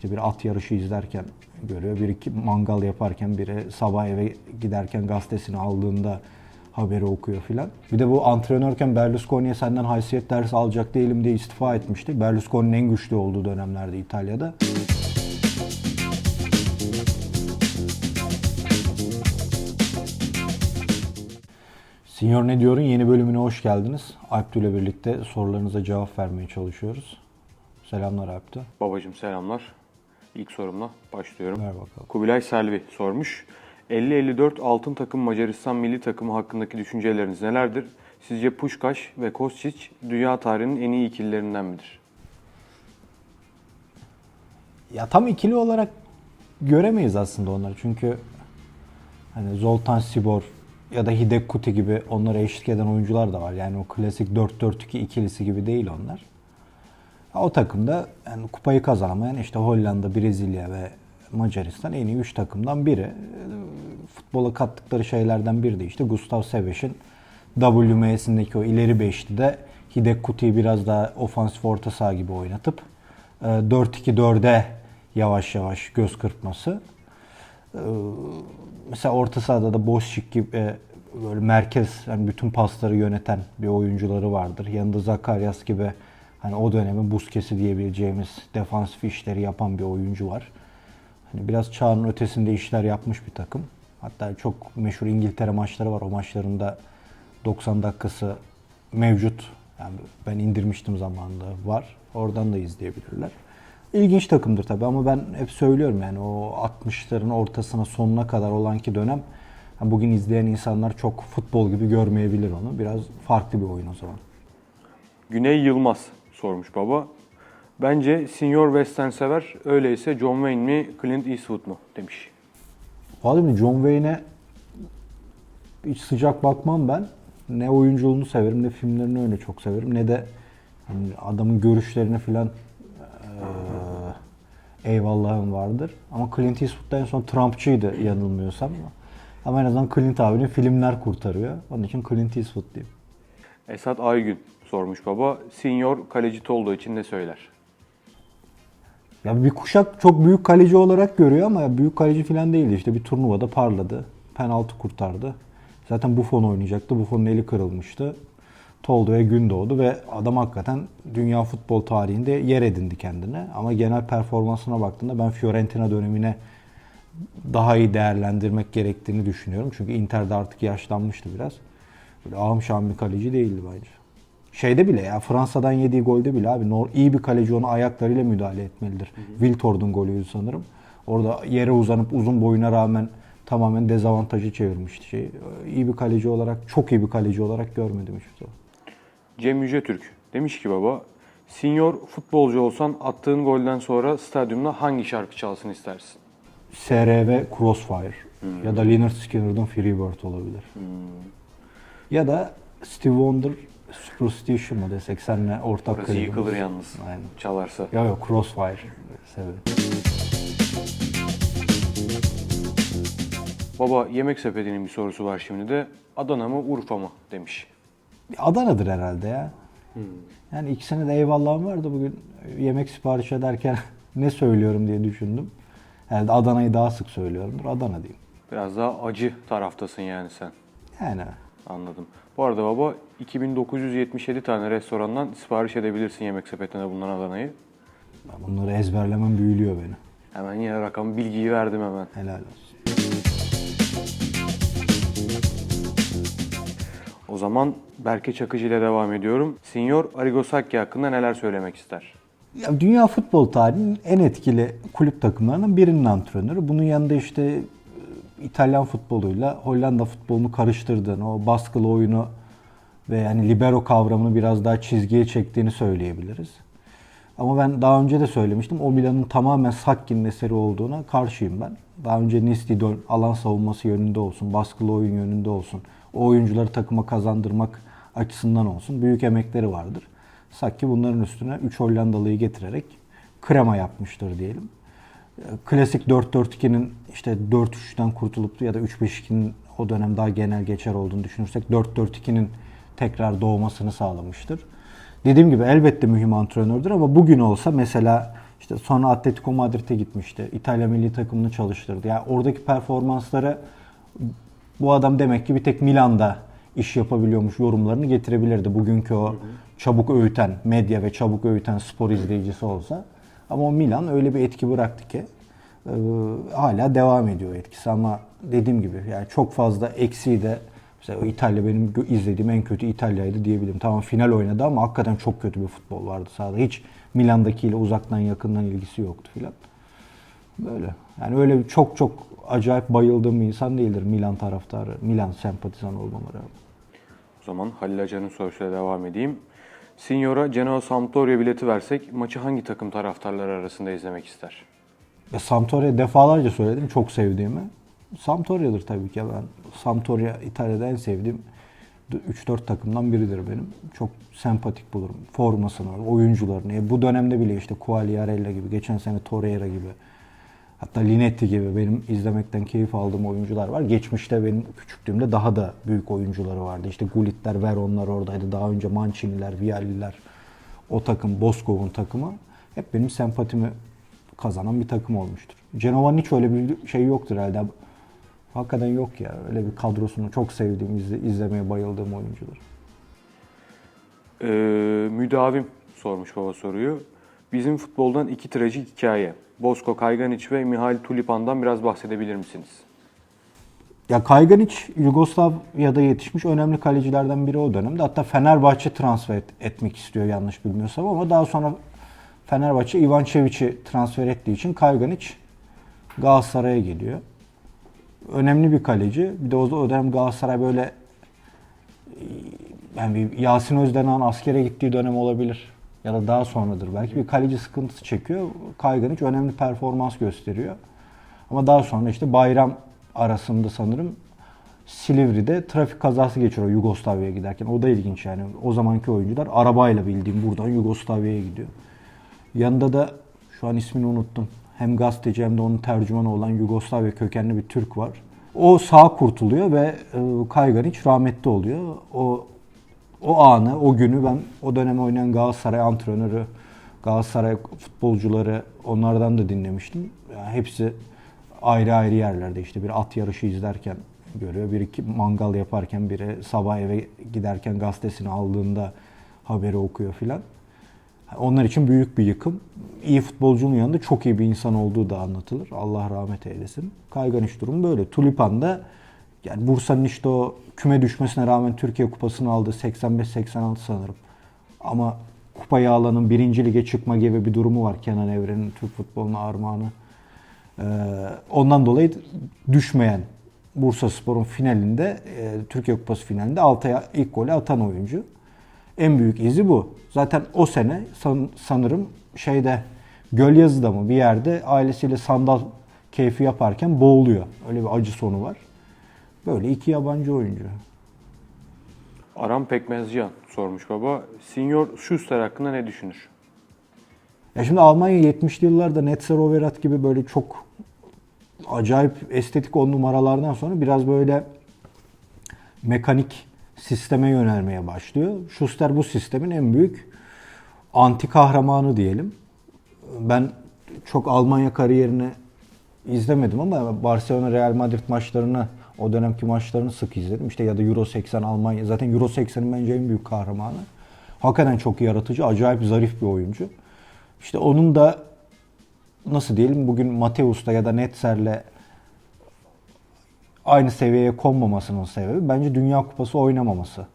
işte bir at yarışı izlerken görüyor. Biri mangal yaparken biri sabah eve giderken gazetesini aldığında haberi okuyor filan. Bir de bu antrenörken Berlusconi'ye senden haysiyet dersi alacak değilim diye istifa etmişti. Berlusconi'nin en güçlü olduğu dönemlerde İtalya'da. Senior Ne Diyor'un yeni bölümüne hoş geldiniz. Alptu ile birlikte sorularınıza cevap vermeye çalışıyoruz. Selamlar Alptu. Babacım selamlar. İlk sorumla başlıyorum. Ver bakalım. Kubilay Selvi sormuş. 50-54 altın takım Macaristan milli takımı hakkındaki düşünceleriniz nelerdir? Sizce Puşkaş ve Kostic dünya tarihinin en iyi ikililerinden midir? Ya tam ikili olarak göremeyiz aslında onları. Çünkü hani Zoltan Sibor ya da Hidek Kuti gibi onlara eşlik eden oyuncular da var. Yani o klasik 4-4-2 ikilisi gibi değil onlar. O takımda yani kupayı kazanamayan işte Hollanda, Brezilya ve Macaristan en iyi 3 takımdan biri. Futbola kattıkları şeylerden biri de işte Gustav Seveş'in WMS'indeki o ileri beşli de Hidek Kuti'yi biraz daha ofansif orta saha gibi oynatıp e, 4-2-4'e yavaş yavaş göz kırpması. Ee, mesela orta sahada da Boşik gibi e, böyle merkez yani bütün pasları yöneten bir oyuncuları vardır. Yanında Zakaryas gibi hani o dönemin Busquets'i diyebileceğimiz defansif işleri yapan bir oyuncu var. Hani biraz çağın ötesinde işler yapmış bir takım. Hatta çok meşhur İngiltere maçları var. O maçlarında 90 dakikası mevcut. Yani ben indirmiştim zamanında var. Oradan da izleyebilirler. İlginç takımdır tabii ama ben hep söylüyorum yani o 60'ların ortasına sonuna kadar olan ki dönem bugün izleyen insanlar çok futbol gibi görmeyebilir onu. Biraz farklı bir oyun o zaman. Güney Yılmaz sormuş baba. Bence Senior Western sever. Öyleyse John Wayne mi Clint Eastwood mu demiş. Vallahi John Wayne'e hiç sıcak bakmam ben. Ne oyunculuğunu severim ne filmlerini öyle çok severim ne de hani adamın görüşlerini filan eee, eyvallahım vardır. Ama Clint Eastwood da en son Trumpçıydı yanılmıyorsam. Ama en azından Clint abinin filmler kurtarıyor. Onun için Clint Eastwood diyeyim. Esat Aygün sormuş baba. Senior kaleci olduğu için ne söyler? Ya bir kuşak çok büyük kaleci olarak görüyor ama büyük kaleci falan değildi. İşte bir turnuvada parladı. Penaltı kurtardı. Zaten Buffon oynayacaktı. Buffon'un eli kırılmıştı. Toldo'ya gün doğdu ve adam hakikaten dünya futbol tarihinde yer edindi kendine. Ama genel performansına baktığında ben Fiorentina dönemine daha iyi değerlendirmek gerektiğini düşünüyorum. Çünkü Inter'de artık yaşlanmıştı biraz. Böyle ağım şahım bir kaleci değildi bence. Şeyde bile ya Fransa'dan yediği golde bile abi nor- iyi bir kaleci ona ayaklarıyla müdahale etmelidir. Wiltord'un golüydü sanırım. Orada yere uzanıp uzun boyuna rağmen tamamen dezavantajı çevirmişti şey. İyi bir kaleci olarak, çok iyi bir kaleci olarak görmedim hiçbir zaman. Cem Yüce Türk demiş ki baba. Senior futbolcu olsan attığın golden sonra stadyumda hangi şarkı çalsın istersin? SRV Crossfire ya da Leonard Skinner'dan Freebird olabilir. Ya da Steve Wonder Superstition mı desek seninle ortak Burası klibimiz. yıkılır yalnız Aynen. çalarsa. Ya yok Crossfire severim. Baba yemek sepetinin bir sorusu var şimdi de. Adana mı Urfa mı demiş. Adana'dır herhalde ya. Yani ikisine de eyvallahım vardı bugün yemek sipariş ederken ne söylüyorum diye düşündüm. Herhalde Adana'yı daha sık söylüyorumdur. Adana diyeyim. Biraz daha acı taraftasın yani sen. Yani Anladım. Bu arada baba 2977 tane restorandan sipariş edebilirsin yemek sepetine bulunan Adana'yı. ben bunları ezberlemem büyülüyor beni. Hemen yine rakam bilgiyi verdim hemen. Helal olsun. O zaman Berke Çakıcı ile devam ediyorum. Senior Arigosaki hakkında neler söylemek ister? Ya dünya futbol tarihinin en etkili kulüp takımlarının birinin antrenörü. Bunun yanında işte İtalyan futboluyla Hollanda futbolunu karıştırdığını, o baskılı oyunu ve yani libero kavramını biraz daha çizgiye çektiğini söyleyebiliriz. Ama ben daha önce de söylemiştim. O Milan'ın tamamen Sakki'nin eseri olduğuna karşıyım ben. Daha önce Nistidol alan savunması yönünde olsun, baskılı oyun yönünde olsun, o oyuncuları takıma kazandırmak açısından olsun büyük emekleri vardır. Sakki bunların üstüne 3 Hollandalı'yı getirerek krema yapmıştır diyelim. Klasik 4-4-2'nin işte 4-3'ten kurtulup ya da 3-5-2'nin o dönem daha genel geçer olduğunu düşünürsek 4-4-2'nin tekrar doğmasını sağlamıştır. Dediğim gibi elbette mühim antrenördür ama bugün olsa mesela İşte sonra Atletico Madrid'e gitmişti. İtalya milli takımını çalıştırdı. Yani oradaki performansları bu adam demek ki bir tek Milan'da iş yapabiliyormuş yorumlarını getirebilirdi. Bugünkü o çabuk öğüten medya ve çabuk öğüten spor izleyicisi olsa. Ama o Milan öyle bir etki bıraktı ki e, hala devam ediyor etkisi ama dediğim gibi yani çok fazla eksiği de mesela İtalya benim izlediğim en kötü İtalya'ydı diyebilirim. Tamam final oynadı ama hakikaten çok kötü bir futbol vardı sahada. Hiç Milan'dakiyle uzaktan yakından ilgisi yoktu filan. Böyle. Yani öyle çok çok acayip bayıldığım bir insan değildir Milan taraftarı, Milan sempatizan olmama rağmen. O zaman Halil Acar'ın sorusuyla devam edeyim. Signora Genoa Sampdoria bileti versek maçı hangi takım taraftarları arasında izlemek ister? Ya Sampdoria defalarca söyledim çok sevdiğimi. Sampdoria'dır tabii ki. Ben Sampdoria İtalya'da en sevdiğim 3-4 takımdan biridir benim. Çok sempatik bulurum. Formasını, oyuncularını. E bu dönemde bile işte Quagliarella gibi, geçen sene Torreira gibi, hatta Linetti gibi benim izlemekten keyif aldığım oyuncular var. Geçmişte benim küçüklüğümde daha da büyük oyuncuları vardı. İşte Gullitler, Veronlar oradaydı. Daha önce Mancini'ler, Vialli'ler, o takım, Boscov'un takımı hep benim sempatimi kazanan bir takım olmuştur. Cenova'nın hiç öyle bir şey yoktur herhalde. Hakikaten yok ya. Öyle bir kadrosunu çok sevdiğim, izle- izlemeye bayıldığım oyuncudur. Ee, müdavim sormuş baba soruyu. Bizim futboldan iki trajik hikaye. Bosko Kayganic ve Mihail Tulipan'dan biraz bahsedebilir misiniz? Ya Kayganic Yugoslavya'da yetişmiş önemli kalecilerden biri o dönemde. Hatta Fenerbahçe transfer et- etmek istiyor yanlış bilmiyorsam ama daha sonra Fenerbahçe Ivan Çeviç'i transfer ettiği için Kayganic Galatasaray'a geliyor. Önemli bir kaleci. Bir de o, dönem Galatasaray böyle yani Yasin Özdenağ'ın askere gittiği dönem olabilir. Ya da daha sonradır. Belki bir kaleci sıkıntısı çekiyor. Kayganic önemli performans gösteriyor. Ama daha sonra işte bayram arasında sanırım Silivri'de trafik kazası geçiriyor Yugoslavya'ya giderken. O da ilginç yani. O zamanki oyuncular arabayla bildiğim buradan Yugoslavya'ya gidiyor. Yanında da şu an ismini unuttum. Hem gazeteci hem de onun tercümanı olan Yugoslavya kökenli bir Türk var. O sağ kurtuluyor ve e, Kayganic rahmetli oluyor. O o anı, o günü ben o dönem oynayan Galatasaray antrenörü, Galatasaray futbolcuları onlardan da dinlemiştim. Yani hepsi ayrı ayrı yerlerde işte bir at yarışı izlerken görüyor. Bir iki mangal yaparken biri sabah eve giderken gazetesini aldığında haberi okuyor filan. Onlar için büyük bir yıkım. İyi futbolcunun yanında çok iyi bir insan olduğu da anlatılır. Allah rahmet eylesin. Kayganiç durum böyle. Tulipan da yani Bursa'nın işte o küme düşmesine rağmen Türkiye Kupası'nı aldı 85-86 sanırım. Ama kupayı alanın birinci lige çıkma gibi bir durumu var Kenan Evren'in Türk futboluna armağanı. Ee, ondan dolayı düşmeyen Bursa Spor'un finalinde, e, Türkiye Kupası finalinde Altay'a ilk golü atan oyuncu. En büyük izi bu. Zaten o sene san- sanırım şeyde Gölyazı'da mı bir yerde ailesiyle sandal keyfi yaparken boğuluyor. Öyle bir acı sonu var. Böyle iki yabancı oyuncu. Aram Pekmezcan sormuş baba. Signor Schuster hakkında ne düşünür? Ya şimdi Almanya 70'li yıllarda Netzer Overath gibi böyle çok acayip estetik on numaralardan sonra biraz böyle mekanik sisteme yönelmeye başlıyor. Schuster bu sistemin en büyük anti kahramanı diyelim. Ben çok Almanya kariyerini izlemedim ama Barcelona Real Madrid maçlarını o dönemki maçlarını sık izledim. İşte ya da Euro 80 Almanya. Zaten Euro 80'in bence en büyük kahramanı. Hakikaten çok yaratıcı, acayip zarif bir oyuncu. İşte onun da nasıl diyelim bugün Mateus'ta ya da Netzer'le aynı seviyeye konmamasının sebebi bence Dünya Kupası oynamaması.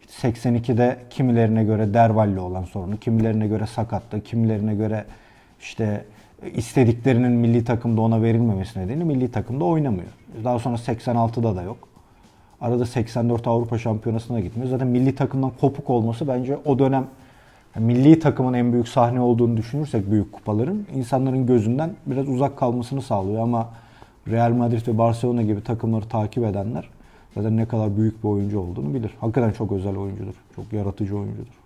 İşte 82'de kimilerine göre Dervalli olan sorunu, kimilerine göre sakatlığı, kimilerine göre işte istediklerinin milli takımda ona verilmemesi nedeniyle milli takımda oynamıyor. Daha sonra 86'da da yok. Arada 84 Avrupa Şampiyonası'na gitmiyor. Zaten milli takımdan kopuk olması bence o dönem milli takımın en büyük sahne olduğunu düşünürsek büyük kupaların insanların gözünden biraz uzak kalmasını sağlıyor ama Real Madrid ve Barcelona gibi takımları takip edenler zaten ne kadar büyük bir oyuncu olduğunu bilir. Hakikaten çok özel oyuncudur. Çok yaratıcı oyuncudur.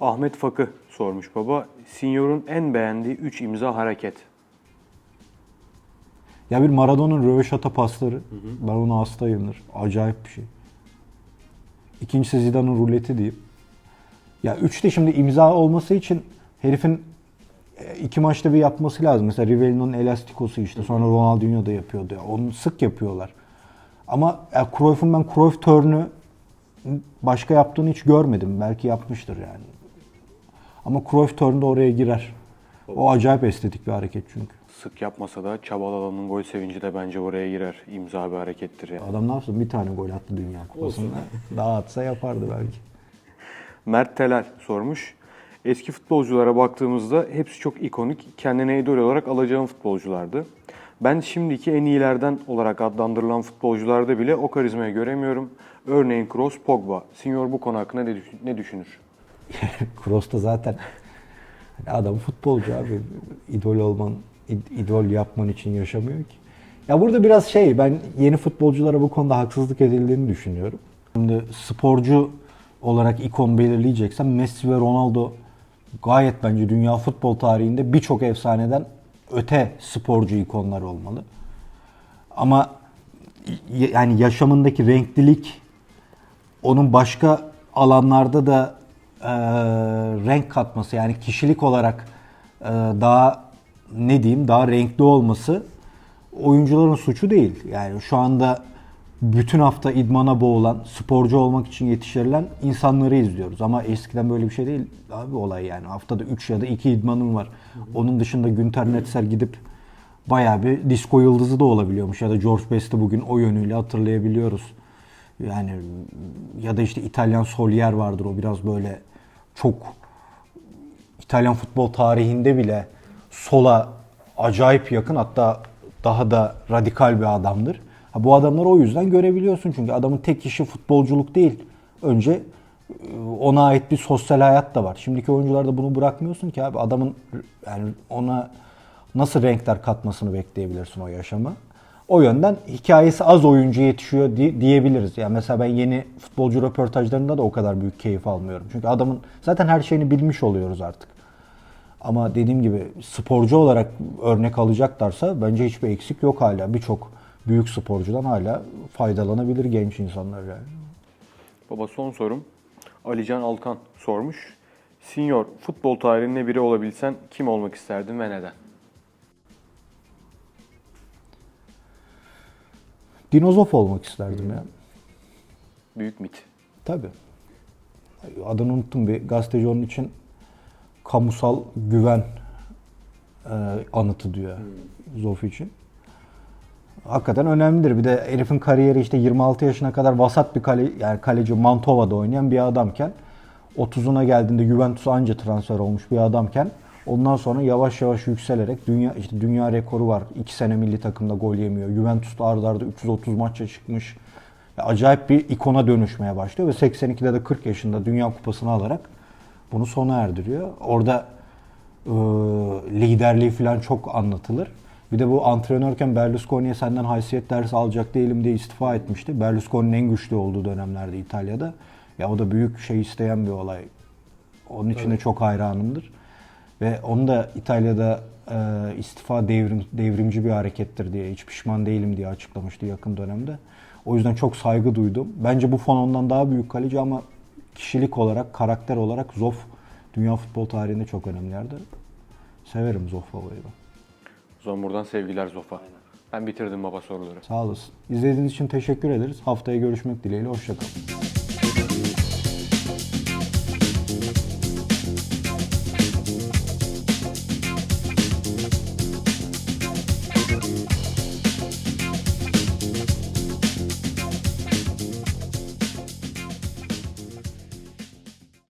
Ahmet Fakı sormuş baba. Signor'un en beğendiği 3 imza hareket. Ya bir Maradona'nın röveşata pasları. Ben ona hastayımdır. Acayip bir şey. İkincisi Zidane'ın ruleti diyeyim. Ya üçte şimdi imza olması için herifin e, iki maçta bir yapması lazım. Mesela Rivellino'nun elastikosu işte sonra Ronaldinho da yapıyordu. ya. Onu sık yapıyorlar. Ama ya Cruyff'un ben Cruyff turn'ü başka yaptığını hiç görmedim. Belki yapmıştır yani. Ama Cruyff turn'da oraya girer. O acayip estetik bir hareket çünkü. Sık yapmasa da Çabalalan'ın gol sevinci de bence oraya girer. İmza bir harekettir yani. Adam ne yapsın? Bir tane gol attı Dünya Kupası'nda. Daha atsa yapardı belki. Mert Telel sormuş. Eski futbolculara baktığımızda hepsi çok ikonik, kendine idol olarak alacağım futbolculardı. Ben şimdiki en iyilerden olarak adlandırılan futbolcularda bile o karizmayı göremiyorum. Örneğin Kroos, Pogba. Senior bu konu hakkında ne düşünür? Kroos da zaten hani adam futbolcu abi. İdol olman, id- idol yapman için yaşamıyor ki. Ya burada biraz şey ben yeni futbolculara bu konuda haksızlık edildiğini düşünüyorum. Şimdi sporcu olarak ikon belirleyeceksen Messi ve Ronaldo gayet bence dünya futbol tarihinde birçok efsaneden öte sporcu ikonlar olmalı. Ama yani yaşamındaki renklilik onun başka alanlarda da e, renk katması yani kişilik olarak e, daha ne diyeyim daha renkli olması oyuncuların suçu değil. Yani şu anda bütün hafta idmana boğulan, sporcu olmak için yetiştirilen insanları izliyoruz. Ama eskiden böyle bir şey değil abi olay yani. Haftada 3 ya da 2 idmanın var. Onun dışında Günter Netzer gidip bayağı bir disco yıldızı da olabiliyormuş. Ya da George Best'i bugün o yönüyle hatırlayabiliyoruz. Yani ya da işte İtalyan Solier vardır o biraz böyle çok İtalyan futbol tarihinde bile sola acayip yakın hatta daha da radikal bir adamdır. Ha, bu adamları o yüzden görebiliyorsun çünkü adamın tek işi futbolculuk değil. Önce e, ona ait bir sosyal hayat da var. Şimdiki oyuncularda bunu bırakmıyorsun ki abi adamın yani ona nasıl renkler katmasını bekleyebilirsin o yaşama. O yönden hikayesi az oyuncu yetişiyor di- diyebiliriz. Yani mesela ben yeni futbolcu röportajlarında da o kadar büyük keyif almıyorum. Çünkü adamın zaten her şeyini bilmiş oluyoruz artık. Ama dediğim gibi sporcu olarak örnek alacaklarsa bence hiçbir eksik yok hala. Birçok büyük sporcudan hala faydalanabilir genç insanlar yani. Baba son sorum. Alican Alkan sormuş. Senior futbol tarihinde biri olabilsen kim olmak isterdin ve neden? Dinozof olmak isterdim ya. Büyük mit. Tabii. Adını unuttum bir gazeteci onun için kamusal güven e, anıtı diyor Zof için. Hakikaten önemlidir. Bir de herifin kariyeri işte 26 yaşına kadar vasat bir kale, yani kaleci Mantova'da oynayan bir adamken 30'una geldiğinde Juventus'a anca transfer olmuş bir adamken ondan sonra yavaş yavaş yükselerek dünya işte dünya rekoru var. 2 sene milli takımda gol yemiyor. Juventus'ta arda arda 330 maça çıkmış. Acayip bir ikona dönüşmeye başlıyor ve 82'de de 40 yaşında Dünya Kupası'nı alarak bunu sona erdiriyor. Orada e, liderliği falan çok anlatılır. Bir de bu antrenörken Berlusconi'ye senden haysiyet dersi alacak değilim diye istifa etmişti. Berlusconi'nin en güçlü olduğu dönemlerde İtalya'da. Ya o da büyük şey isteyen bir olay. Onun için de çok hayranımdır. Ve onu da İtalya'da e, istifa devrim, devrimci bir harekettir diye, hiç pişman değilim diye açıklamıştı yakın dönemde. O yüzden çok saygı duydum. Bence bu fon ondan daha büyük kaleci ama kişilik olarak, karakter olarak Zoff dünya futbol tarihinde çok önemli yerde. Severim Zoff babayı ben. O zaman buradan sevgiler Zofa. Ben bitirdim baba soruları. Sağ olasın. İzlediğiniz için teşekkür ederiz. Haftaya görüşmek dileğiyle. Hoşçakalın.